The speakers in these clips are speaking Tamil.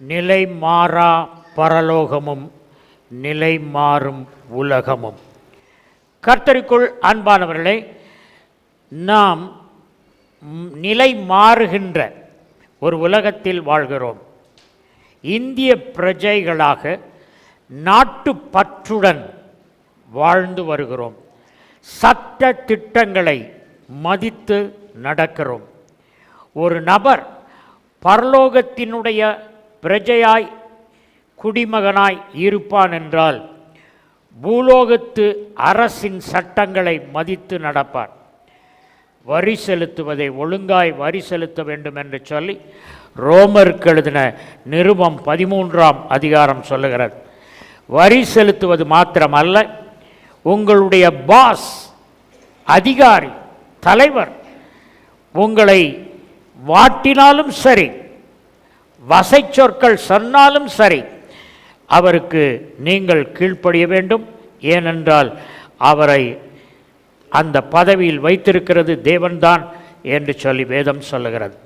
நிலை மாறா பரலோகமும் நிலை மாறும் உலகமும். கர்த்தருக்குள் அன்பானவர்களை நாம் நிலை மாறுகின்ற ஒரு உலகத்தில் வாழ்கிறோம். இந்திய பிரஜைகளாக நாட்டு பற்றுடன் வாழ்ந்து வருகிறோம். சட்ட திட்டங்களை மதித்து நடக்கிறோம். ஒரு நபர் பரலோகத்தினுடைய பிரஜையாய் குடிமகனாய் இருப்பான் என்றால் பூலோகத்து அரசின் சட்டங்களை மதித்து நடப்பார். வரி செலுத்துவதை ஒழுங்காய் வரி செலுத்த வேண்டும் என்று சொல்லி ரோமருக்கு எழுதின நிருபம் பதிமூன்றாம் அதிகாரம் சொல்லுகிறது வரி செலுத்துவது மாத்திரமல்ல உங்களுடைய பாஸ் அதிகாரி தலைவர் உங்களை வாட்டினாலும் சரி வசை சொற்கள் சொன்னாலும் சரி அவருக்கு நீங்கள் கீழ்ப்படிய வேண்டும். ஏனென்றால் அவரை அந்த பதவியில் வைத்திருக்கிறது தேவன்தான் என்று சொல்லி வேதம் சொல்லுகிறது.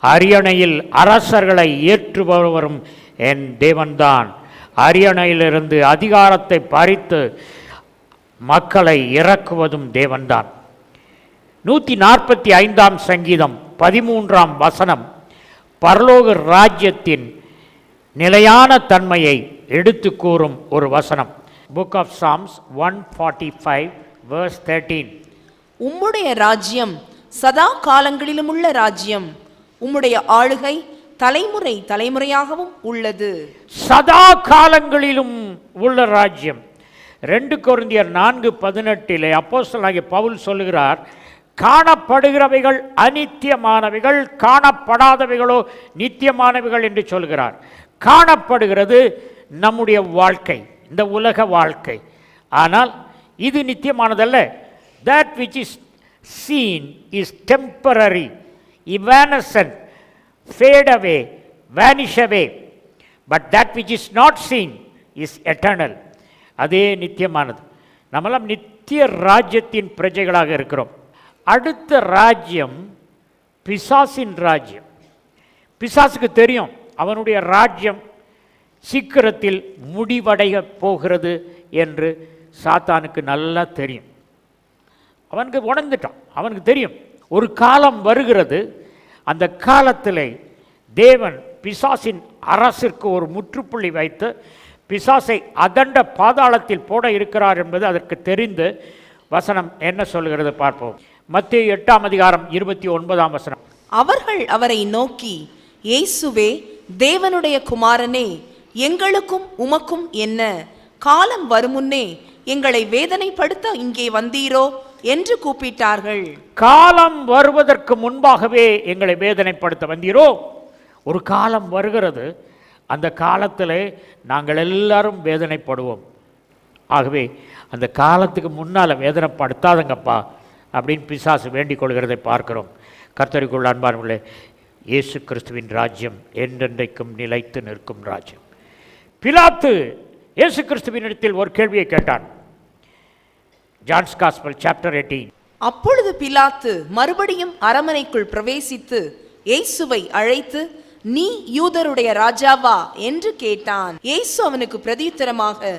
அரியணையில் அரசர்களை ஏற்றுபவரும் என் தேவன்தான். அரியணையிலிருந்து அதிகாரத்தை பறித்து மக்களை இறக்குவதும் தேவன்தான். நூற்றி நாற்பத்தி ஐந்தாம் சங்கீதம் பதிமூன்றாம் வசனம். பரலோக ராஜ்யத்தின் நிலையான தன்மையை எடுத்து கூறும் ஒரு வசனம். Book of Psalms one forty five verse thirteen உம்முடைய ராஜ்யம் சதா காலங்களிலும் உள்ள ராஜ்யம். உம்முடைய ஆளுகை தலைமுறை தலைமுறையாகவும் உள்ளது. சதா காலங்களிலும் உள்ள ராஜ்யம். ரெண்டு கொரிந்தியர் நான்கு பதினெட்டிலே அப்போஸ்தலனாகிய பவுல் சொல்லுகிறார் காணப்படுகிறவைகள் அனித்தியமானவைகள் காணப்படாதவைகளோ நித்தியமானவைகள் என்று சொல்கிறார். காணப்படுகிறது நம்முடைய வாழ்க்கை இந்த உலக வாழ்க்கை. ஆனால் இது நித்தியமானதல்ல. That which is seen is temporary evanescent fade away vanish away but that which is not seen is eternal அதே நித்தியமானது. நம்மளாம் நித்திய ராஜ்யத்தின் பிரஜைகளாக இருக்கிறோம். அடுத்த ராஜ்யம் பிசாசின் ராஜ்யம். பிசாசுக்கு தெரியும் அவனுடைய ராஜ்யம் சீக்கிரத்தில் முடிவடைய போகிறது என்று சாத்தானுக்கு நல்லா தெரியும். அவனுக்கு உணர்ந்துட்டான் அவனுக்கு தெரியும் ஒரு காலம் வருகிறது அந்த காலத்தில் தேவன் பிசாசின் அரசிற்கு ஒரு முற்றுப்புள்ளி வைத்து பிசாசை அதண்ட பாதாளத்தில் போட இருக்கிறார் என்பது அதற்கு தெரிந்து வசனம் என்ன சொல்கிறது பார்ப்போம். மத்திய எட்டாம் அதிகாரம் இருபத்தி ஒன்பதாம் வசனம். அவர்கள் அவரை நோக்கி இயேசுவே தேவனுடைய குமாரனே எங்களுக்கும் உமக்கும் என்ன? காலம் வருமுன்னே எங்களை வேதனைப்படுத்த இங்கே வந்தீரோ? என்று கூப்பிட்டார்கள். காலம் வருவதற்கு முன்பாகவே எங்களை வேதனைப்படுத்த வந்தீரோ? ஒரு காலம் வருகிறது. அந்த காலத்திலே நாங்கள் எல்லாரும் வேதனைப்படுவோம். ஆகவே அந்த காலத்துக்கு முன்னால் வேதனைப்படுத்தாதங்கப்பா. அப்படின்னு பிசாசு வேண்டிக் கொள்கிறதை பார்க்கிறோம். கர்த்தருக்குள் அன்பானவர்களே இயேசு கிறிஸ்துவின் ராஜ்யம் என்றென்றைக்கும் நிலைத்து நிற்கும் ராஜ்யம். பிலாத்து இயேசு கிறிஸ்துவின் இடத்தில் ஒரு கேள்வியை கேட்டான். John's gospel chapter eighteen. அப்பொழுது பிலாத்து மறுபடியும் அரமனைக்குள் பிரவேசித்து இயேசுவை அழைத்து நீ யூதருடைய ராஜாவா? என்று கேட்டான். இயேசு அவனுக்கு பிரதியுத்தரமாக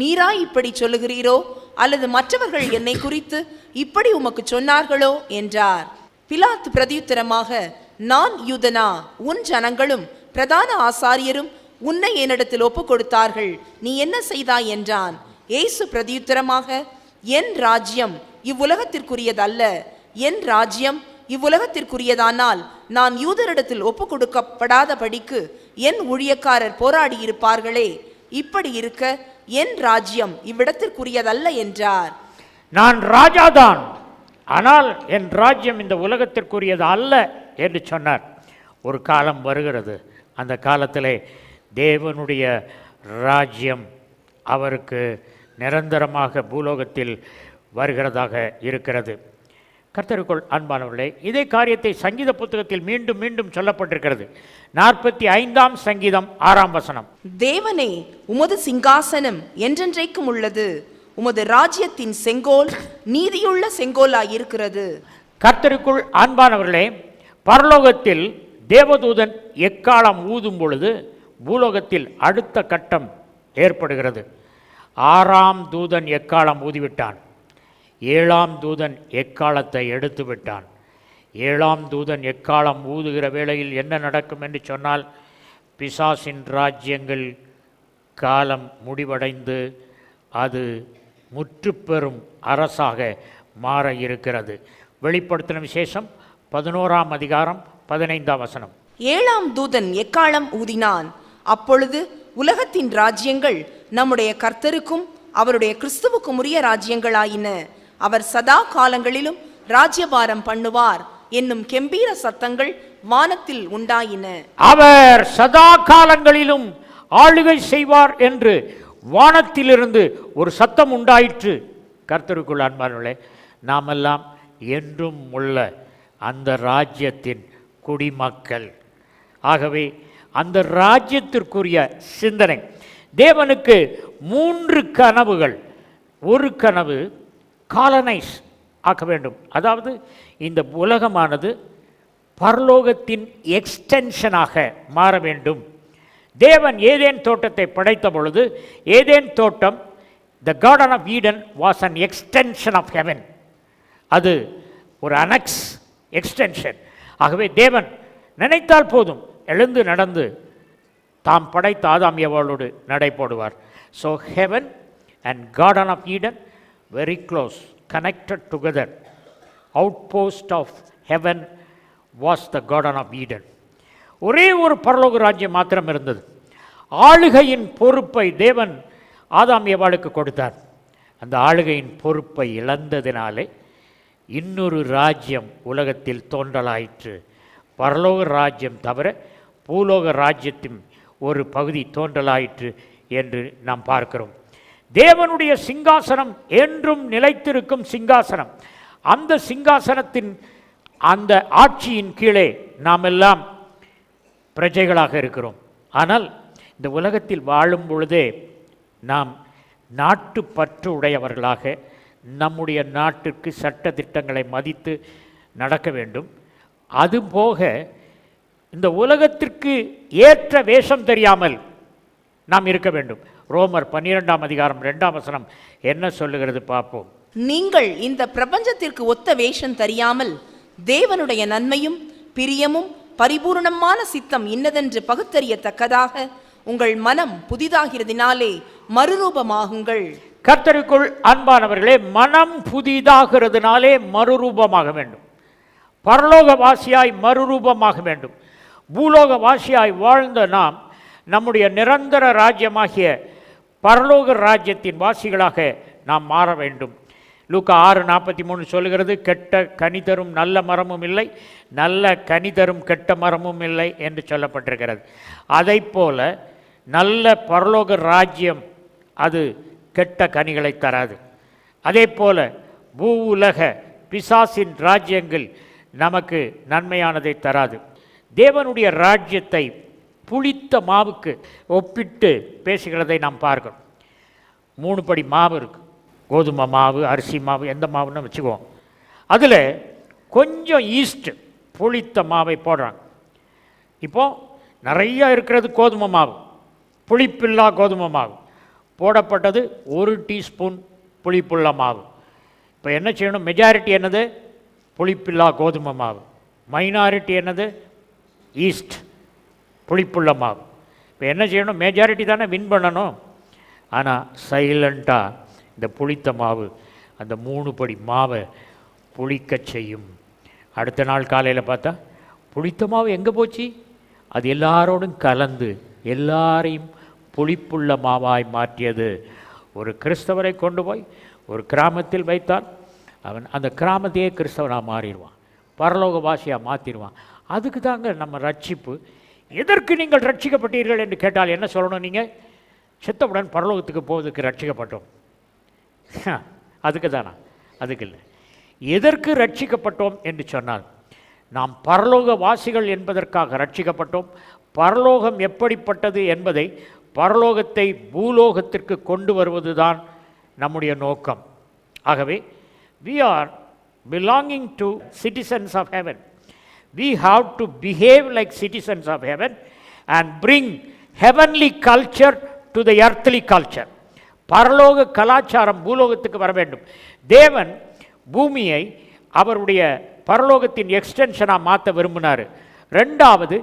நீரா இப்படி சொல்லுகிறீரோ? அல்லது மற்றவர்கள் என்னை குறித்து இப்படி உமக்கு சொன்னார்களோ என்றார். பிலாத் பிரதியுத்தரமாக நான் யூதனா? உன் ஜனங்களும் பிரதான ஆசாரியரும் உன்னை என்னிடத்தில் ஒப்புக் கொடுத்தார்கள் நீ என்ன செய்தாய்? என்றான். ஏசு பிரதியுத்தரமாக என் ராஜ்யம் இவ்வுலகத்திற்குரியதல்ல. என் ராஜ்யம் இவ்வுலகத்திற்குரியதானால் நான் யூதரிடத்தில் ஒப்புக் கொடுக்கப்படாதபடிக்கு என் ஊழியக்காரர் போராடியிருப்பார்களே. இப்படி இருக்க என் ராஜ்யம் இவ்விடத்திற்குரியதல்ல என்றார். நான் ராஜாதான். ஆனால் என் ராஜ்யம் இந்த உலகத்திற்குரியது அல்ல என்று சொன்னார். ஒரு காலம் வருகிறது. அந்த காலத்திலே தேவனுடைய ராஜ்யம் அவருக்கு நிரந்தரமாக பூலோகத்தில் வருகிறதாக இருக்கிறது. கர்த்தருக்குள் அன்பானவர்களே இதே காரியத்தை சங்கீத புத்தகத்தில் மீண்டும் மீண்டும் சொல்லப்பட்டிருக்கிறது. நாற்பத்தி ஐந்தாம் சங்கீதம் ஆறாம் வசனம். தேவனே உமது சிங்காசனம் என்றென்றைக்கும் உள்ளது. உமது ராஜ்யத்தின் செங்கோல் நீதியுள்ள செங்கோலாயிருக்கிறது. கர்த்தருக்குள் அன்பானவர்களே பரலோகத்தில் தேவதூதன் எக்காலம் ஊதும் பொழுது பூலோகத்தில் அடுத்த கட்டம் ஏற்படுகிறது. ஆறாம் தூதன் எக்காலம் ஊதிவிட்டான்? ஏழாம் தூதன் எக்காலத்தை எடுத்து விட்டான்? ஏழாம் தூதன் எக்காலம் ஊதுகிற வேளையில் என்ன நடக்கும் என்று சொன்னால் பிசாசின் ராஜ்யங்கள் காலம் முடிவடைந்து அது முற்றுப்பெறும் அரசாக மாற இருக்கிறது. வெளிப்படுத்தின விசேஷம் பதினோராம் அதிகாரம் பதினைந்தாம் வசனம். ஏழாம் தூதன் எக்காலம் ஊதினான்? அப்பொழுது உலகத்தின் ராஜ்யங்கள் நம்முடைய கர்த்தருக்கும் அவருடைய கிறிஸ்துவுக்கும் உரிய ராஜ்யங்களாயின. அவர் சதா காலங்களிலும் ராஜ்யபாரம் பண்ணுவார் என்னும் கெம்பீர சத்தங்கள் வானத்தில் உண்டாயின. அவர் சதா காலங்களிலும் ஆளுகை செய்வார் என்று வானத்திலிருந்து ஒரு சத்தம் உண்டாயிற்று. கர்த்தருக்குள் அன்பார்களே நாமெல்லாம் என்றும் உள்ள அந்த ராஜ்யத்தின் குடிமக்கள். ஆகவே அந்த ராஜ்யத்திற்குரிய சிந்தனை. தேவனுக்கு மூன்று கனவுகள். ஒரு கனவு காலனைஸ் ஆக்க வேண்டும். அதாவது இந்த உலகமானது பரலோகத்தின் எக்ஸ்டென்ஷனாக மாற வேண்டும். தேவன் ஏதேன் தோட்டத்தை படைத்த பொழுது ஏதேன் தோட்டம் the garden of Eden was an extension of heaven அது ஒரு அனெக்ஸ் எக்ஸ்டென்ஷன் ஆகவே தேவன் நினைத்தால் போதும் எழுந்து நடந்து தாம் படைத்த ஆதாம் ஏவாளோடு நடை போடுவார். So heaven and garden of Eden very close connected together outpost of heaven was the garden of Eden ஒரே ஒரு பரலோக ராஜ்யம் மாத்திரம் இருந்தது. ஆளுகையின் பொறுப்பை தேவன் ஆதாம் ஏவாளுக்கு கொடுத்தார். அந்த ஆளுகையின் பொறுப்பை இழந்ததினாலே இன்னொரு ராஜ்யம் உலகத்தில் தோன்றலாயிற்று. பரலோக ராஜ்யம் தவிர பூலோக ராஜ்யத்தின் ஒரு பகுதி தோன்றலாயிற்று என்று நாம் பார்க்கிறோம். தேவனுடைய சிங்காசனம் என்றும் நிலைத்திருக்கும் சிங்காசனம். அந்த சிங்காசனத்தின் அந்த ஆட்சியின் கீழே நாம் எல்லாம் பிரஜைகளாக இருக்கிறோம். ஆனால் இந்த உலகத்தில் வாழும் பொழுதே நாம் நாட்டு பற்று உடையவர்களாக நம்முடைய நாட்டிற்கு சட்ட திட்டங்களை மதித்து நடக்க வேண்டும். அதுபோக இந்த உலகத்திற்கு ஏற்ற வேஷம் தெரியாமல் நாம் இருக்க வேண்டும். ரோமர் பன்னிரெண்டாம் அதிகாரம் ரெண்டாம் வசனம் என்ன சொல்லுகிறது பார்ப்போம். நீங்கள் இந்த பிரபஞ்சத்திற்கு ஒத்த வேஷம் தெரியாமல் தேவனுடைய நன்மையும் பிரியமும் பரிபூரணமான சித்தம் இன்னதென்று பகுத்தறியத்தக்கதாக உங்கள் மனம் புதிதாகிறதினாலே மறுரூபமாகுங்கள். கர்த்தருக்குள் அன்பானவர்களே மனம் புதிதாகிறதுனாலே மறுரூபமாக வேண்டும். பரலோக வாசியாய் மறுரூபமாக வேண்டும். பூலோக வாசியாய் வாழ்ந்த நாம் நம்முடைய நிரந்தர ராஜ்யமாகிய பரலோக ராஜ்யத்தின் வாசிகளாக நாம் மாற வேண்டும். லூக்கா ஆறு நாற்பத்தி மூணு சொல்லுகிறது கெட்ட கனி தரும் நல்ல மரமும் இல்லை நல்ல கனி தரும் கெட்ட மரமும் இல்லை என்று சொல்லப்பட்டிருக்கிறது. அதைப் போல நல்ல பரலோக ராஜ்யம் அது கெட்ட கனிகளை தராது. அதே போல பூ உலக பிசாசின் ராஜ்யங்கள் நமக்கு நன்மையானதை தராது. தேவனுடைய ராஜ்யத்தை புளித்த மாவுக்கு ஒப்பிட்டு பேசுகிறதை நாம் பார்க்கிறோம். மூணு படி மாவு இருக்குது கோதுமை மாவு அரிசி மாவு எந்த மாவுன்னு வச்சுக்குவோம். அதில் கொஞ்சம் ஈஸ்ட்டு புளித்த மாவை போடுறாங்க. இப்போது நிறையா இருக்கிறது கோதுமை மாவு. புளிப்பில்லா கோதுமை மாவு. போடப்பட்டது ஒரு டீஸ்பூன் புளிப்புள்ள மாவு. இப்போ என்ன செய்யணும்? மெஜாரிட்டி என்னது? புளிப்பில்லா கோதுமை மாவு. மைனாரிட்டி என்னது? ஈஸ்ட் புளிப்புள்ள மாவு இப்போ என்ன செய்யணும்? மெஜாரிட்டி தானே வின் பண்ணணும். ஆனால் சைலண்ட்டாக இந்த புளித்த மாவு அந்த மூணு படி மாவை புளிக்கச் செய்யும். அடுத்த நாள் காலையில் பார்த்தா புளித்த மாவு எங்கே போச்சு? அது எல்லாரோடும் கலந்து எல்லாரையும் புளிப்புள்ள மாவாய் மாற்றியது. ஒரு கிறிஸ்தவரை கொண்டு போய் ஒரு கிராமத்தில் வைத்தால் அவன் அந்த கிராமத்தையே கிறிஸ்தவனாக மாறிடுவான். பரலோக வாசியாக மாற்றிடுவான் அதுக்கு தாங்க நம்ம ரட்சிப்பு. எதற்கு நீங்கள் ரட்சிக்கப்பட்டீர்கள் என்று கேட்டால் என்ன சொல்லணும் நீங்கள் செத்தவுடன் பரலோகத்துக்கு போவதுக்கு ரட்சிக்கப்பட்டோம். அதுக்கு தானா? அதுக்கு இல்லை. எதற்கு ரட்சிக்கப்பட்டோம் என்று சொன்னால் நாம் பரலோக வாசிகள் என்பதற்காக ரட்சிக்கப்பட்டோம். பரலோகம் எப்படிப்பட்டது என்பதை பரலோகத்தை பூலோகத்திற்கு கொண்டு வருவதுதான் நம்முடைய நோக்கம். ஆகவே we are belonging to citizens of heaven we have to behave like citizens of heaven and bring heavenly culture to the earthly culture பரலோக கலாச்சாரம் பூலோகத்துக்கு வர வேண்டும். தேவன் பூமியை அவருடைய பரலோகத்தின் எக்ஸ்டென்ஷனாக மாற்ற விரும்பினார். ரெண்டாவது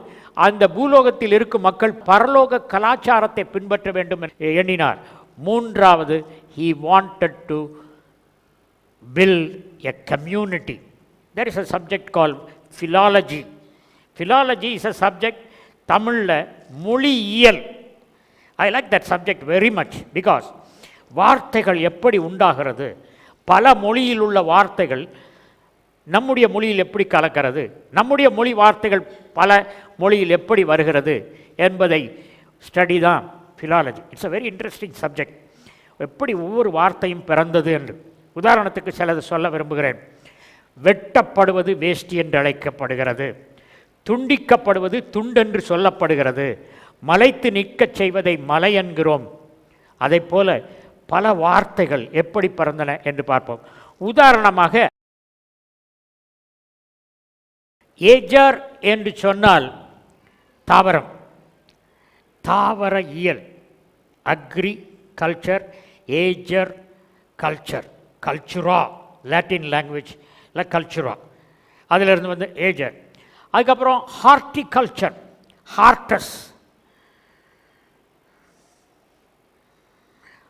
அந்த பூலோகத்தில் இருக்கும் மக்கள் பரலோக கலாச்சாரத்தை பின்பற்ற வேண்டும் எண்ணினார். மூன்றாவது he wanted to build a community there is a subject call philology philology is a subject தமிழில் மொழியியல் I like that subject very much because வார்த்தைகள் எப்படி உண்டாகிறது? பல மொழியில் உள்ள வார்த்தைகள் நம்முடைய மொழியில் எப்படி கலக்கிறது? நம்முடைய மொழி வார்த்தைகள் பல மொழியில் எப்படி வருகிறது? என்பதை ஸ்டடி தான் philology it's a very interesting subject எப்படி ஒவ்வொரு வார்த்தையும் பிறந்தது என்று. உதாரணத்துக்கு சிலது சொல்ல விரும்புகிறேன். வெட்டப்படுவது வேஷ்டி என்று அழைக்கப்படுகிறது. துண்டிக்கப்படுவது துண்டென்று சொல்லப்படுகிறது. மலைத்து நிற்கச் செய்வதை மலை என்கிறோம். அதைப் போல பல வார்த்தைகள் எப்படி பிறந்தன என்று பார்ப்போம். உதாரணமாக ஏஜர் என்று சொன்னால் தாவரம். தாவர இயல் agriculture ager culture cultura Latin language இல்லை கல்ச்சுரா அதிலிருந்து வந்து ஏஜர் அதுக்கப்புறம் ஹார்டிகல்ச்சர் ஹார்டஸ்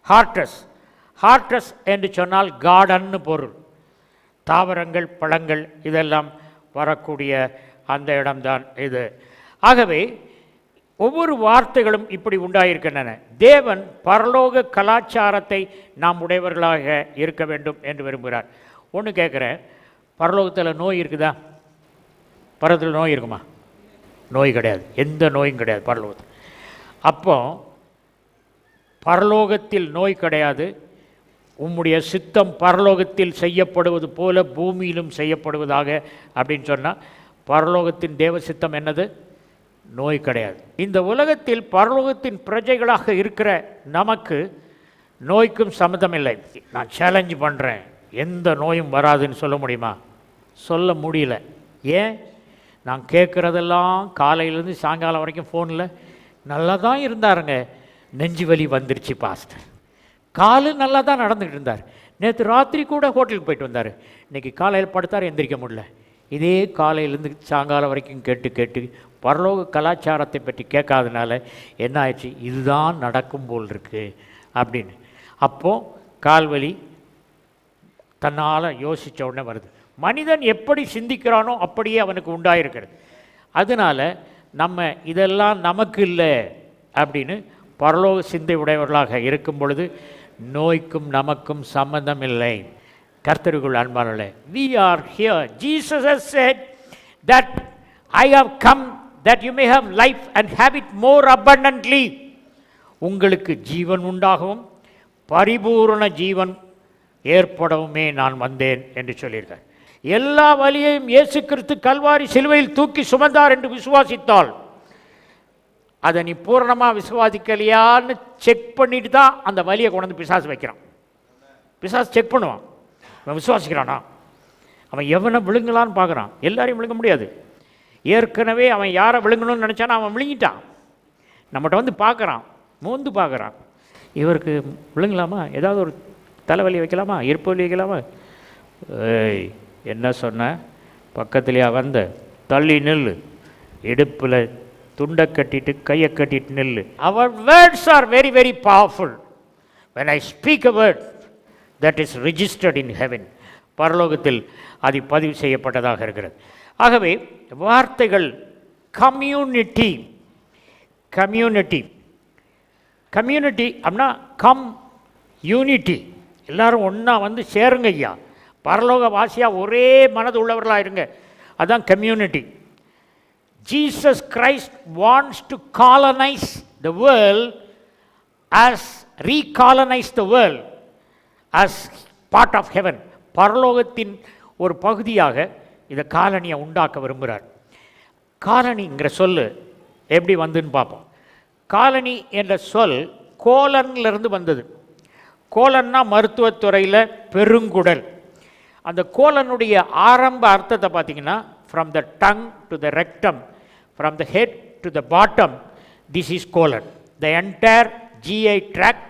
ஹார்டஸ் ஹார்டஸ் என்று சொன்னால் கார்டன்னு பொருள். தாவரங்கள் பழங்கள் இதெல்லாம் வரக்கூடிய அந்த இடம்தான் இது. ஆகவே ஒவ்வொரு வார்த்தைகளும் இப்படி உண்டாயிருக்கின்றன. தேவன் பரலோக கலாச்சாரத்தை நாம் உடையவர்களாக இருக்க வேண்டும் என்று விரும்புகிறார். ஒன்று கேட்குறேன். பரலோகத்தில் நோய் இருக்குதா? பரத்தில் நோய் இருக்குமா? நோய் கிடையாது. எந்த நோயும் கிடையாது பரலோகத்தில். அப்போ பரலோகத்தில் நோய் கிடையாது. உம்முடைய சித்தம் பரலோகத்தில் செய்யப்படுவது போல பூமியிலும் செய்யப்படுவதாக அப்படின்னு சொன்னால் பரலோகத்தின் தேவ சித்தம் என்னது? நோய் கிடையாது. இந்த உலகத்தில் பரலோகத்தின் பிரஜைகளாக இருக்கிற நமக்கு நோய்க்கும் சம்மதம் இல்லை. நான் சேலஞ்சு பண்ணுறேன் எந்த நோயும் வராதுன்னு சொல்ல முடியுமா? சொல்ல முடியல. ஏன்? நான் கேட்குறதெல்லாம் காலையிலேருந்து சாயங்காலம் வரைக்கும் ஃபோனில் நல்லா தான் இருந்தாருங்க. நெஞ்சு வலி வந்துருச்சு பாஸ்டர் காலு நல்லா தான் நடந்துகிட்டு இருந்தார். நேற்று ராத்திரி கூட ஹோட்டலுக்கு போயிட்டு வந்தார். இன்றைக்கி காலையில் படுத்தார் எந்திரிக்க முடியல. இதே காலையிலேருந்து சாயங்காலம் வரைக்கும் கேட்டு கேட்டு பரலோக கலாச்சாரத்தை பற்றி கேட்காதனால என்ன ஆயிடுச்சு? இதுதான் நடக்கும் போல் இருக்குது அப்படின்னு. அப்போது கால்வலி தன்னால் யோசித்த உடனே வருது. மனிதன் எப்படி சிந்திக்கிறானோ அப்படியே அவனுக்கு உண்டாயிருக்கிறது. அதனால் நம்ம இதெல்லாம் நமக்கு இல்லை அப்படின்னு பரலோக சிந்தை உடையவர்களாக இருக்கும் பொழுது நோய்க்கும் நமக்கும் சம்பந்தம் இல்லை. கர்த்தருக்குள் அன்பானே we are here Jesus has said that I have come that you may have life and have it more உங்களுக்கு ஜீவன் உண்டாகவும் பரிபூரண ஜீவன் ஏற்படவுமே நான் வந்தேன் என்று சொல்லியிருக்கார். எல்லா வலியையும் இயேசு கிறிஸ்து கல்வாரி சிலுவையில் தூக்கி சுமந்தார் என்று விசுவாசித்தாள் அதை நீ பூரணமாக விசுவாசிக்கலையான்னு செக் பண்ணிட்டு தான் அந்த வலியை கொண்டு வந்து பிசாசு வைக்கிறான். பிசாசு செக் பண்ணுவான். அவன் விசுவாசிக்கிறானா? அவன் எவனை விழுங்கலான்னு பார்க்குறான். எல்லாரையும் விழுங்க முடியாது. ஏற்கனவே அவன் யாரை விழுங்கணும்னு நினச்சானா அவன் விழுங்கிட்டான். நம்மகிட்ட வந்து பார்க்குறான். மோந்து பார்க்குறான். இவருக்கு விழுங்கலாமா? ஏதாவது ஒரு தலைவலி வைக்கலாமா? இருப்பு வலி வைக்கலாமா? ஏய் என்ன சொன்ன? பக்கத்துலேயே வந்த தள்ளி நில் இடுப்பில் துண்டை கட்டிட்டு கையை கட்டிட்டு நில் our words are very very powerful when I speak a word that is registered in heaven பரலோகத்தில் அது பதிவு செய்யப்பட்டதாக இருக்கிறது. ஆகவே வார்த்தைகள் கம்யூனிட்டி கம்யூனிட்டி கம்யூனிட்டி அப்படின்னா கம் யூனிட்டி எல்லாரும் ஒன்றா வந்து சேருங்க ஐயா. பரலோக வாசியாக ஒரே மனது உள்ளவர்களாக இருங்க அதான் community Jesus Christ wants to colonize the world as recolonize the world as part of heaven பரலோகத்தின் ஒரு பகுதியாக இந்த காலனியை உண்டாக்க விரும்புகிறார். காலனிங்கிற சொல் எப்படி வந்துன்னு பார்ப்போம். காலனி என்ற சொல் கோலன்லேருந்து வந்தது. கோலன்னா மருத்துவத்துறையில் பெருங்குடல். அந்த கோலனுடைய ஆரம்ப அர்த்தத்தை பார்த்தீங்கன்னா from the tongue to the rectum from the head to the bottom this is colon the entire GI tract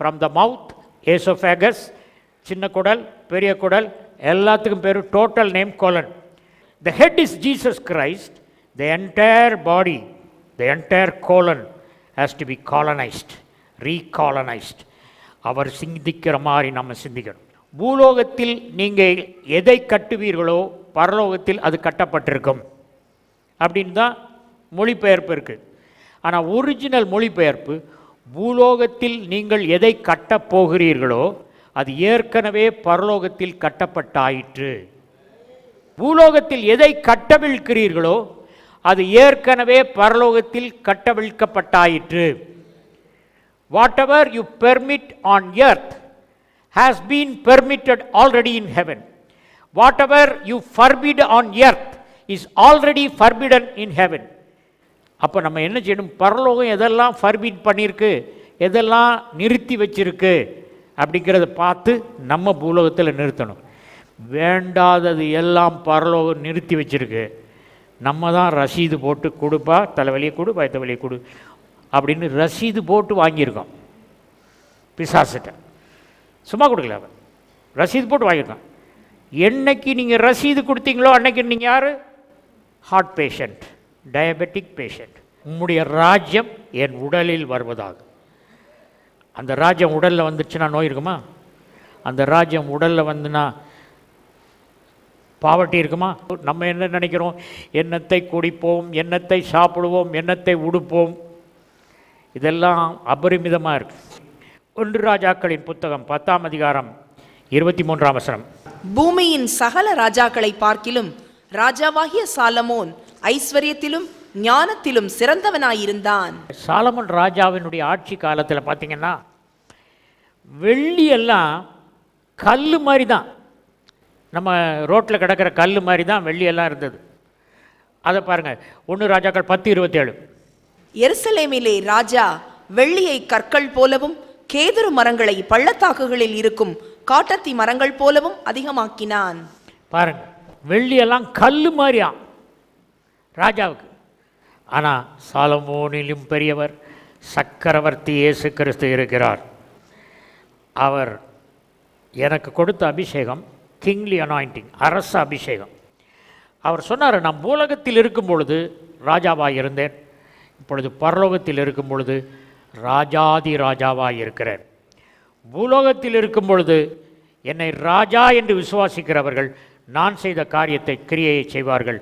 from the mouth oesophagus சின்ன குடல் பெரிய குடல் எல்லாத்துக்கும் பேர் total name colon the head is Jesus Christ the entire body the entire colon has to be colonized recolonized அவர் சிந்திக்கிற மாதிரி நம்ம சிந்திக்கணும். பூலோகத்தில் நீங்கள் எதை கட்டுவீர்களோ பரலோகத்தில் அது கட்டப்பட்டிருக்கும். அப்படின்னு தான் மொழிபெயர்ப்பு இருக்குது ஆனால் ஒரிஜினல் மொழிபெயர்ப்பு பூலோகத்தில் நீங்கள் எதை கட்டப் போகிறீர்களோ அது ஏற்கனவே பரலோகத்தில் கட்டப்பட்டாயிற்று. பூலோகத்தில் எதை கட்டவிழ்க்கிறீர்களோ அது ஏற்கனவே பரலோகத்தில் கட்டவிழ்க்கப்பட்டாயிற்று. Whatever you permit on earth has been permitted already in heaven whatever you forbid on earth is already forbidden in heaven அப்போ நம்ம என்ன செய்யணும்? பரலோகம் எதெல்லாம் ஃபர்பிட் பண்ணியிருக்கு? எதெல்லாம் நிறுத்தி வச்சிருக்கு? அப்படிங்கிறத பார்த்து நம்ம பூலோகத்தில் நிறுத்தணும். வேண்டாதது எல்லாம் பரலோகம் நிறுத்தி வச்சிருக்கு. நம்ம தான் ரசீது போட்டு கொடுப்பா தலைவலியை கொடு பயத்த வலியை கொடு அப்படின்னு ரசீது போட்டு வாங்கியிருக்கோம். பிசாசிட்ட சும்மா கொடுக்கல அவன். ரசீது போட்டு வாங்கியிருக்கான் என்னைக்கு நீங்கள் ரசீது கொடுத்தீங்களோ அன்னைக்கு நீங்கள் யார்? ஹார்ட் பேஷண்ட் டயபெட்டிக் பேஷண்ட் உம்முடைய ராஜ்யம் என் உடலில் வருவதாக. அந்த ராஜ்யம் உடலில் வந்துச்சுன்னா நோய் இருக்குமா? அந்த ராஜ்யம் உடலில் வந்துன்னா பாவட்டி இருக்குமா? நம்ம என்ன நினைக்கிறோம்? எண்ணத்தை குடிப்போம் எண்ணத்தை சாப்பிடுவோம் எண்ணத்தை உடுப்போம்? இதெல்லாம் அபரிமிதமாக இருக்குது ஒன்று ராஜாக்களின் புத்தகம் பத்தாம் அதிகாரம் இருபத்தி மூன்றாம் வசனம். பூமியின் சகல ராஜாக்களை பார்க்கிலும் ராஜாவாகிய சாலமோன் ஐஸ்வர்யத்திலும் ஞானத்திலும் சிறந்தவனாயிருந்தான். சாலமன் ராஜாவினுடைய ஆட்சி காலத்தில் பார்த்தீங்கன்னா வெள்ளி எல்லாம் கல் மாதிரி தான் நம்ம ரோட்டில் கிடக்கிற கல் மாதிரி தான் வெள்ளி எல்லாம் இருந்தது. அதை பாருங்கள் ஒன்று ராஜாக்கள் பத்து இருபத்தேழு. எருசலேமிலே ராஜா வெள்ளியை கற்கள் போலவும் கேதுரு மரங்களை பள்ளத்தாக்குகளில் இருக்கும் காட்டத்தி மரங்கள் போலவும் அதிகமாக்கினான். பாருங்க வெள்ளியெல்லாம் கல் மாதிரியா? ராஜாவுக்கு. ஆனால் சாலமோனிலும் பெரியவர் சக்கரவர்த்தி இயேசு கிறிஸ்து இருக்கிறார். அவர் எனக்கு கொடுத்த அபிஷேகம் கிங்லி அனாயிண்டிங் அரச அபிஷேகம். அவர் சொன்னார் நான் பூலகத்தில் இருக்கும் பொழுது ராஜாவாக இருந்தேன் இப்பொழுது பரலோகத்தில் இருக்கும் பொழுது ராஜாதி ராஜாவாக இருக்கிறார் பூலோகத்தில் இருக்கும் பொழுது என்னை ராஜா என்று விசுவாசிக்கிறவர்கள் நான் செய்த காரியத்தை கிரியையை செய்வார்கள்.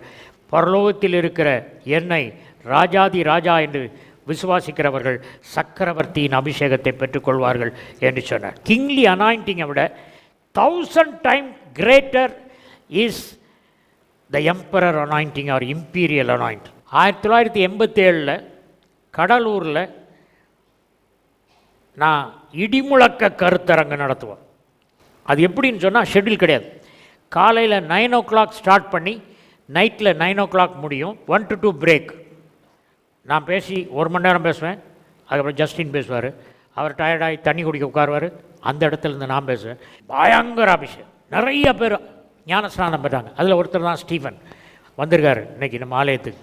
பரலோகத்தில் இருக்கிற என்னை ராஜாதி ராஜா என்று விசுவாசிக்கிறவர்கள் சக்கரவர்த்தியின் அபிஷேகத்தை பெற்றுக்கொள்வார்கள் என்று சொன்னார். கிங்லி அனாயிண்டிங்கை விட thousand time greater is the emperor anointing or imperial anoint ஆயிரத்தி தொள்ளாயிரத்தி எண்பத்தேழில் கடலூரில் நான் இடிமுழக்க கருத்தரங்கு நடத்துவேன். அது எப்படின்னு சொன்னால் ஷெட்யூல் கிடையாது. காலையில் நைன் ஓ கிளாக் ஸ்டார்ட் பண்ணி நைட்டில் நைன் ஓ கிளாக் முடியும். ஒன் டு டூ பிரேக் நான் பேசி ஒரு மணி நேரம் பேசுவேன். அதுக்கப்புறம் ஜஸ்டின் பேசுவார். அவர் டயர்டாகி தண்ணி குடிக்க உட்காருவார். அந்த இடத்துல இருந்து நான் பேசுவேன். பயங்கர அபிஷேகம். நிறைய பேர் ஞானஸ்நானம் பெற்றாங்க அதில் ஒருத்தர் தான் ஸ்டீஃபன். வந்திருக்காரு இன்னைக்கு நம்ம ஆலயத்துக்கு.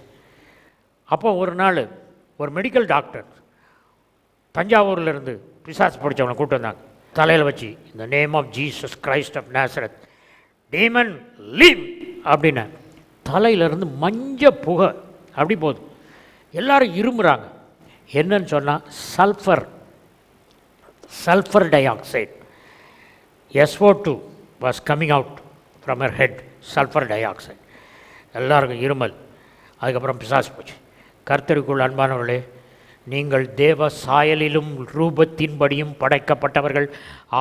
அப்போ ஒரு நாள் ஒரு மெடிக்கல் டாக்டர் தஞ்சாவூரில் இருந்து பிசாசு பிடிச்சவனை கூட்டு வந்தாங்க. தலையில் வச்சு இந்த name of Jesus Christ of Nazareth demon leave அப்படின்னு தலையிலேருந்து மஞ்ச புகை. அப்படி போகுது. எல்லாரும் இருமுறாங்க. என்னன்னு சொன்னால் sulphur sulphur dioxide SO two was coming out from her head sulphur dioxide எல்லாருக்கும் இருமல். அதுக்கப்புறம் பிசாசு போச்சு. கர்த்தருக்குள் அன்பானவர்களே நீங்கள் தேவ சாயலிலும் ரூபத்தின்படியும் படைக்கப்பட்டவர்கள்.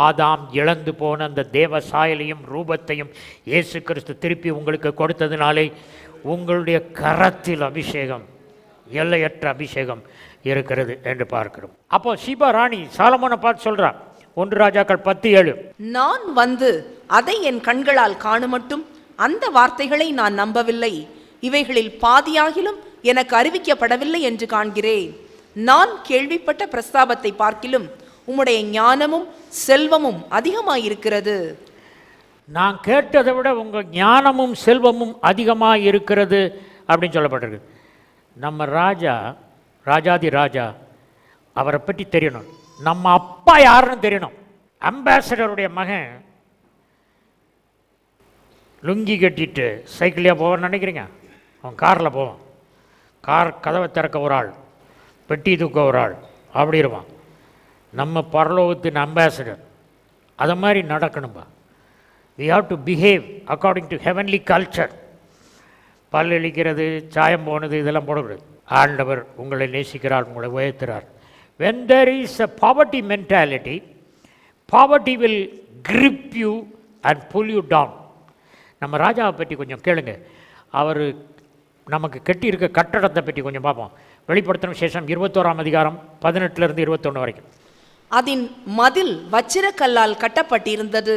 ஆதாம் இழந்து போன அந்த தேவ சாயலையும் ரூபத்தையும் இயேசு கிறிஸ்து திருப்பி உங்களுக்கு கொடுத்ததினாலே உங்களுடைய கரத்தில் அபிஷேகம் எல்லையற்ற அபிஷேகம் இருக்கிறது என்று பார்க்கிறோம். அப்போ சிபா ராணி சாலமோனை பார்த்து சொல்றா ஒன்று ராஜாக்கள் பத்து ஏழு. நான் வந்து அதை என் கண்களால் காணுமட்டும் அந்த வார்த்தைகளை நான் நம்பவில்லை. இவைகளில் பாதியாகிலும் எனக்கு அறிவிக்கப்படவில்லை என்று காண்கிறேன். நான் கேள்விப்பட்ட பிரஸ்தாபத்தை பார்க்கிலும் உம்முடைய ஞானமும் செல்வமும் அதிகமாயிருக்கிறது. நான் கேட்டதை விட உங்கள் ஞானமும் செல்வமும் அதிகமாக இருக்கிறது அப்படின்னு சொல்லப்பட்டிருக்கு. நம்ம ராஜா ராஜாதி ராஜா அவரை பற்றி தெரியணும். நம்ம அப்பா யாருன்னு தெரியணும். அம்பாசடருடைய மகன் லுங்கி கட்டிட்டு சைக்கிளையாக போவான்னு நினைக்கிறீங்க? அவன் காரில் போவான். கார் கதவை திறக்க ஒரு ஆள். பெட்டி தூக்க ஒரு ஆள். அப்படி இருப்பான். நம்ம பரலோகத்தின் அம்பாசடர் அதை மாதிரி நடக்கணும்பா. We have to behave according to heavenly culture பல் இழிக்கிறது சாயம் போனது இதெல்லாம் போடக்கூடாது. ஆண்டவர் உங்களை நேசிக்கிறார் உங்களை உயர்த்துறார். When there is a poverty mentality poverty will grip you and pull you down நம்ம ராஜாவை பற்றி கொஞ்சம் கேளுங்க. அவர் நமக்கு கட்டியிருக்க கட்டடத்தை பற்றி கொஞ்சம் பார்ப்போம். வெளிப்படுத்தின விசேஷம் இருபத்தோராம் அதிகாரம் பதினெட்டுலேருந்து இருபத்தொன்று வரைக்கும். அதன் மதில் வச்சிரக்கல்லால் கட்டப்பட்டிருந்தது.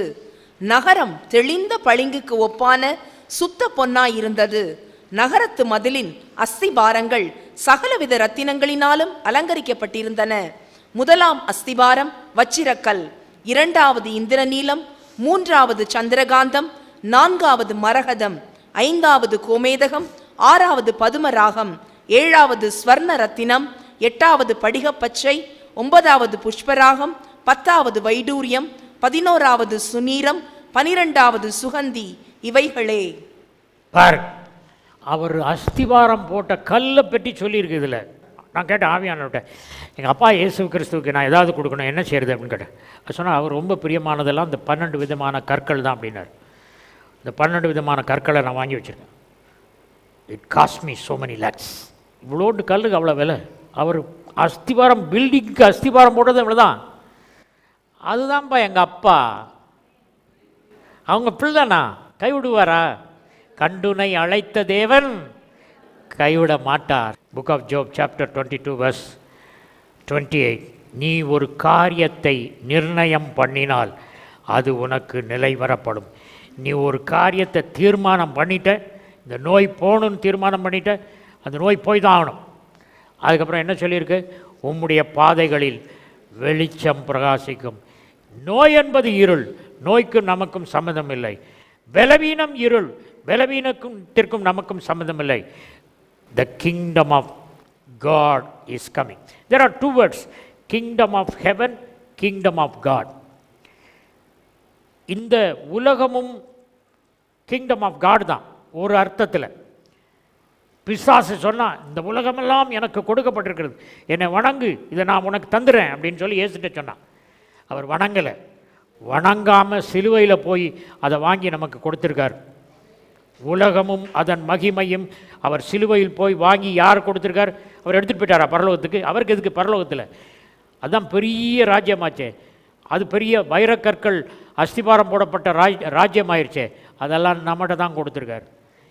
நகரம் தெளிந்த பளிங்குக்கு ஒப்பான சுத்த பொன்னாயிருந்தது. நகரத்து மதிலின் அஸ்திபாரங்கள் சகலவித ரத்தினங்களினாலும் அலங்கரிக்கப்பட்டிருந்தன. முதலாம் அஸ்திபாரம் வச்சிரக்கல் இரண்டாவது இந்திரநீலம் மூன்றாவது சந்திரகாந்தம் நான்காவது மரகதம் ஐந்தாவது கோமேதகம் ஆறாவது பதுமராகம் ஏழாவது ஸ்வர்ண ரத்தினம் எட்டாவது படிகப்பச்சை ஒன்பதாவது புஷ்பராகம் பத்தாவது வைடூரியம் பதினோராவது சுநீரம் பனிரெண்டாவது சுகந்தி இவைகளே. பார் அவர் அஸ்திவாரம் போட்ட கல்லை பற்றி சொல்லியிருக்கு இதில். நான் கேட்டேன் ஆவியானவர்கிட்ட எங்கள் அப்பா இயேசு கிறிஸ்துவுக்கு நான் ஏதாவது கொடுக்கணும் என்ன செய்கிறது அப்படின்னு கேட்டேன். சொன்னால் அவர் ரொம்ப பிரியமானதெல்லாம் இந்த பன்னெண்டு விதமான கற்கள் தான் அப்படின்னார். இந்த பன்னெண்டு விதமான கற்களை நான் வாங்கி வச்சுருக்கேன். It cost me so many lakhs இவ்வளோண்டு கல்லுக்கு அவ்வளோ விலை. அவர் அஸ்திவாரம் பில்டிங்க்கு அஸ்திவாரம் போட்டது இவ்வளோதான் அதுதான்ப்பா எங்கள் அப்பா. அவங்க பிள்ளைண்ணா கைவிடுவாரா? கண்டுனை அழைத்த தேவன் கைவிட மாட்டார். Book of Job chapter twenty two verse twenty eight நீ ஒரு காரியத்தை நிர்ணயம் பண்ணினால் அது உனக்கு நிலை வரப்படும். நீ ஒரு காரியத்தை தீர்மானம் பண்ணிட்ட இந்த நோய் போகணும்னு தீர்மானம் பண்ணிட்ட அந்த நோய் போய் தான் ஆகணும் அதுக்கப்புறம் என்ன சொல்லியிருக்கு? உம்முடைய பாதைகளில் வெளிச்சம் பிரகாசிக்கும். நோய் என்பது இருள். நோய்க்கும் நமக்கும் சம்மதம் இல்லை பலவீனம் இருள். பலவீனத்திற்கும் நமக்கும் சம்மதம் இல்லை the kingdom of God is coming there are two words kingdom of heaven kingdom of God இந்த உலகமும் கிங்டம் ஆஃப் காட் தான். ஒரு அர்த்தத்தில். பிசாசு சொன்னான் இந்த உலகமெல்லாம் எனக்கு கொடுக்கப்பட்டிருக்கிறது. என்னை வணங்கு இதை நான் உனக்கு தந்துடுறேன் அப்படின்னு சொல்லி ஏசுட்ட சொன்னான். அவர் வணங்கலை. வணங்காமல் சிலுவையில் போய் அதை வாங்கி நமக்கு கொடுத்துருக்கார். உலகமும் அதன் மகிமையும் அவர் சிலுவையில் போய் வாங்கி யார் கொடுத்துருக்கார்? அவர் எடுத்துகிட்டு போயிட்டாரா பரலோகத்துக்கு? அவருக்கு எதுக்கு பரலோகத்தில்? அதுதான் பெரிய ராஜ்யமாச்சே. அது பெரிய வைரக்கற்கள் அஸ்திபாரம் போடப்பட்ட ராஜ் ராஜ்யமாயிருச்சே. அதெல்லாம் நம்மகிட்ட தான் கொடுத்துருக்காரு.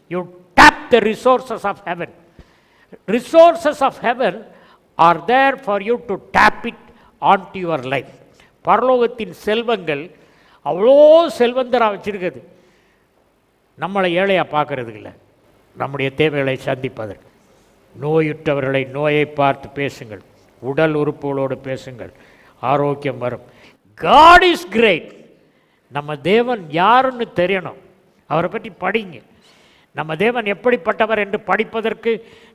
You tap the resources of heaven resources of heaven are there for you to tap it on to your life பரலோகத்தின் செல்வங்கள் அவ்வளோ செல்வந்தராக வச்சிருக்குது. நம்மளை ஏழையாக பார்க்கறதுக்கு இல்லை. நம்முடைய தேவைகளை சந்திப்பதற்கு. நோயுற்றவர்களை நோயை பார்த்து பேசுங்கள். உடல் உறுப்புகளோடு பேசுங்கள். ஆரோக்கியம் வரும். காட் இஸ் கிரேட் நம்ம தேவன் யாருன்னு தெரியணும். அவரை பற்றி படிங்க. நம்ம தேவன் எப்படிப்பட்டவர் என்று படிப்பதற்கு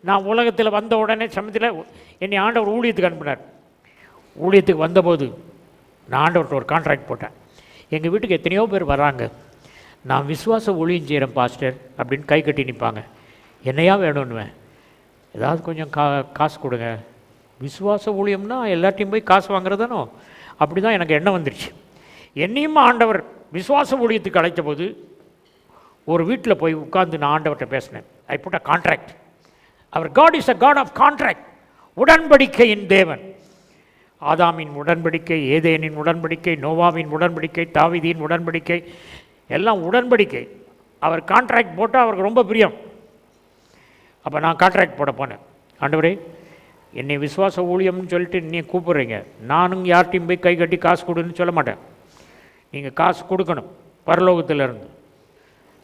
நான் உலகத்தில் வந்த உடனே சமயத்தில் என்னை ஆண்டவர் ஊழியத்துக்கு அனுப்பினார். ஊழியத்துக்கு வந்தபோது நான் ஆண்டவர்கிட்ட ஒரு கான்ட்ராக்ட் போட்டேன். எங்கள் வீட்டுக்கு எத்தனையோ பேர் வராங்க. நான் விசுவாச ஊழியம் செய்கிறேன் பாஸ்டர் அப்படின்னு கை கட்டி நிற்பாங்க என்னையா வேணும்னுவேன் ஏதாவது கொஞ்சம் கா காசு கொடுங்க. விசுவாச ஊழியம்னா எல்லாத்தையும் போய் காசு வாங்குறதானோ? அப்படி தான் எனக்கு எண்ணம் வந்துருச்சு. என்னையும் ஆண்டவர் விசுவாச ஊழியத்துக்கு அழைத்த போது ஒரு வீட்டில் போய் உட்கார்ந்து நான் ஆண்டவர்கிட்ட பேசினேன். I put a contract our God is a God of contract உடன்படிக்கையின் தேவன். ஆதாமின் உடன்படிக்கை ஏதேனின் உடன்படிக்கை நோவாவின் உடன்படிக்கை தாவிதியின் உடன்படிக்கை எல்லாம் உடன்படிக்கை. அவர் கான்ட்ராக்ட் போட்டால் அவருக்கு ரொம்ப பிரியம். அப்போ நான் கான்ட்ராக்ட் போட போனேன். ஆண்டவரே என்னை விசுவாச ஊழியம்னு சொல்லிட்டு நீ கூப்பிட்றீங்க. நானும் யார்கிட்டையும் போய் கை கட்டி காசு கொடுன்னு சொல்ல மாட்டேன். நீங்கள் காசு கொடுக்கணும். பரலோகத்துலேருந்து.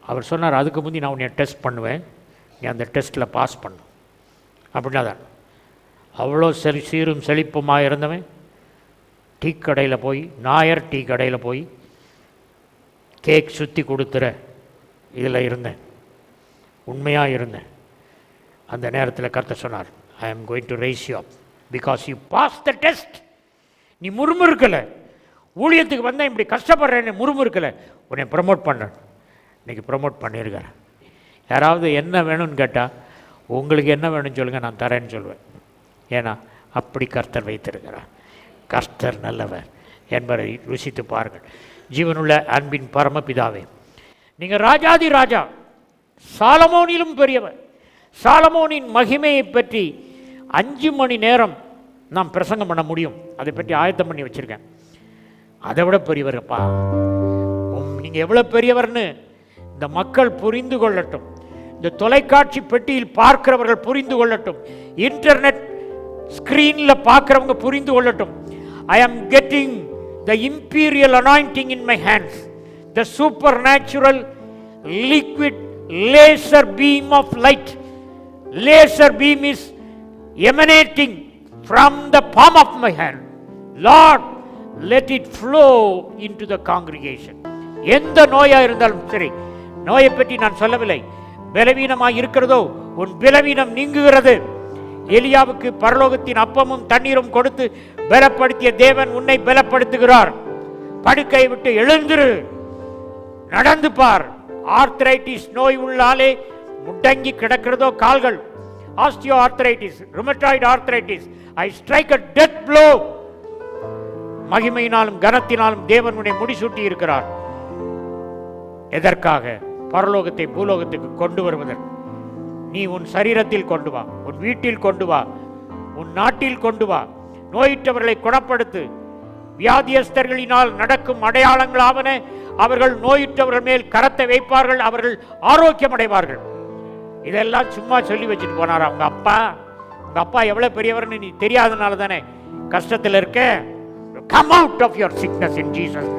அவர் சொன்னார் அதுக்கு முந்தி நான் உன்னை டெஸ்ட் பண்ணுவேன். நீ அந்த டெஸ்ட்டில் பாஸ் பண்ணும் அப்படின்னா தான் அவ்வளோ செல் சீரும் செழிப்புமாக இருந்தவன்? டீ கடையில் போய் நாயர் டீ கடையில் போய் கேக் சுற்றி கொடுத்துற இதில் இருந்தேன். உண்மையாக இருந்தேன். அந்த நேரத்தில் கருத்த சொன்னார் I am going to rise you up because you pass the test நீ முறுமுறுக்கலை. ஊழியத்துக்கு வந்தால் இப்படி கஷ்டப்படுறேன்னு முறுமுறுக்கலை. உன்னை ப்ரமோட் பண்ணேன் இன்றைக்கி ப்ரமோட் பண்ணியிருக்கிறேன் யாராவது என்ன வேணும்னு கேட்டால் உங்களுக்கு என்ன வேணும்னு சொல்லுங்கள் நான் தரேன்னு சொல்லுவேன். ஏன்னா அப்படி கர்த்தர் வைத்திருக்கிறார். கர்த்தர் நல்லவர் என்பதை ருசித்து பாருங்கள். ஜீவனுள்ள அன்பின் பரமபிதாவே நீங்கள் ராஜாதி ராஜா சாலமோனிலும் பெரியவர். சாலமோனின் மகிமையை பற்றி அஞ்சு மணி நேரம் நாம் பிரசங்கம் பண்ண முடியும். அதை பற்றி ஆயத்தம் பண்ணி வச்சுருக்கேன். அதை விட பெரியவர்ப்பா நீங்கள் எவ்வளோ பெரியவர்னு இந்த மக்கள் புரிந்து கொள்ளட்டும். இந்த தொலைக்காட்சி பெட்டியில் பார்க்கிறவர்கள் புரிந்து கொள்ளட்டும். இன்டர்நெட் ஸ்க்ரீனில் பார்க்குறவங்க புரிந்து கொள்ளட்டும். I am getting the imperial anointing in my hands the supernatural liquid laser beam of light laser beam is emanating from the palm of my hand Lord let it flow into the congregation எந்த நோயாக இருந்தாலும் சரி நோயை பற்றி நான் சொல்லவில்லை. பலவீனமாய் இருக்கிறதோ உன் பலவீனம் நீங்குகிறது. எலியாவுக்கு பரலோகத்தின் அப்பமும் தண்ணீரும் கொடுத்து பலப்படுத்திய தேவன் உன்னை பலப்படுத்துகிறார். படுக்கை விட்டு எழுந்திரு. நடந்து பார். ஆர்த்ரைட்டிஸ் நோய் உள்ளாலே முடங்கி கிடக்கிறதோ கால்கள். Osteoarthritis rheumatoid arthritis I strike a death blow மகிமையினாலும் கனத்தினாலும் தேவன் உன்னை முடிசூட்டி இருக்கிறார் எதற்காக? பரலோகத்தை பூலோகத்துக்கு கொண்டு வருவதற்கு. நீ உன் சரீரத்தில் கொண்டு வா உன் வீட்டில் கொண்டு வா உன் நாட்டில் கொண்டு வா. நோயிற்றவர்களை குணப்படுத்து. வியாதியஸ்தர்களினால் நடக்கும் அடையாளங்களாவன அவர்கள் நோயுற்றவர்கள் மேல் கரத்தை வைப்பார்கள் அவர்கள் ஆரோக்கியம் அடைவார்கள் இதெல்லாம் சும்மா சொல்லி வச்சுட்டு போனார்? அவங்க அப்பா? உங்க அப்பா எவ்வளவு பெரியவர்னு நீ தெரியாதனால தானே கஷ்டத்தில் இருக்க? Come out of your sickness in Jesus